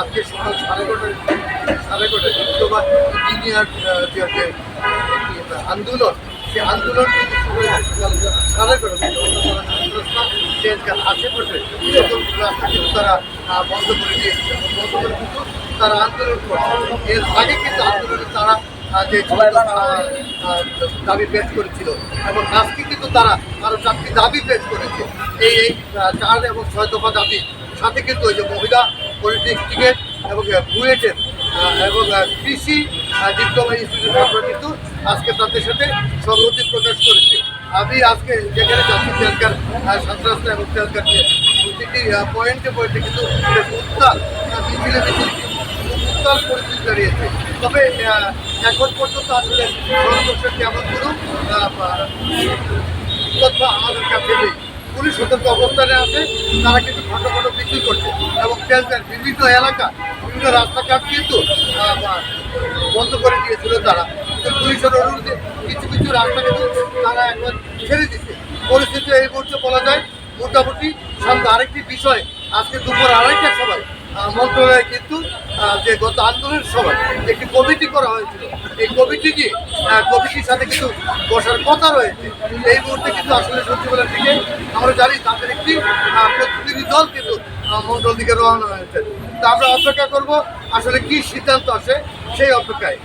আজকে সকাল সাড়ে কটায় সাড়ে কটায় বিদ্যমান ইঞ্জিনিয়ার যে যে আন্দোলন সেই আন্দোলন সাড়ে কটায় আশেপাশে রাস্তা কিন্তু তারা বন্ধ করে দিয়েছে। বন্ধ করে কিন্তু তারা আন্দোলন করছে। এর আগে কিন্তু আন্দোলনে তারা যে দাবি পেশ করেছিল, এবং আজকে কিন্তু তারা আরও চারটি দাবি পেশ করেছে। এই এই চার এবং ছয় দফা দাবি। সাথে কিন্তু ওই যে মহিলা পলিটিক্স টিকেট এবং বুয়েটের এবং কৃষি ডিপ্লোমা ইনস্টিটিউট কিন্তু আজকে তাদের সাথে সংহতি প্রকাশ করেছে। আমি আজকে যেখানে যাচ্ছি, তেলকার সন্ত্রাস এবং তেলকার প্রতিটি পয়েন্টে পয়েন্টে কিন্তু উত্তাল মিছিলে মিছিল, উত্তাল দাঁড়িয়েছে। তবে এখন পর্যন্ত আসলে আমাদের কাছে নেই। পুলিশ সতর্ক অবস্থানে আছে, তারা কিন্তু ঘন ঘন বিক্রি করছে এবং তেলকার বিভিন্ন এলাকা বিভিন্ন রাস্তাঘাট কিন্তু বন্ধ করে দিয়েছিল তারা। পুলিশের অনুরোধে কিছু কিছু রাস্তা কিন্তু তারা একবার ছেড়ে দিচ্ছে পরিস্থিতি এই মুহূর্তে বলা যায়, মোটামুটি শান্ত আরেকটি বিষয়, আজকে দুপুর আড়াইটার সময় মন্ত্রণালয়ে কিন্তু যে গত আন্দোলনের সময় একটি কমিটি করা হয়েছিল। এই কমিটি কি কমিটির সাথে কিন্তু বসার কথা রয়েছে? এই মুহূর্তে কিন্তু আসলে সচিবালয় থেকে, আমরা জানি তাদের একটি প্রতিনিধি দল কিন্তু মন্ডল দিকে রওনা হয়েছে। তা আমরা অপেক্ষা করব, আসলে কি সিদ্ধান্ত আছে সেই অপেক্ষায়।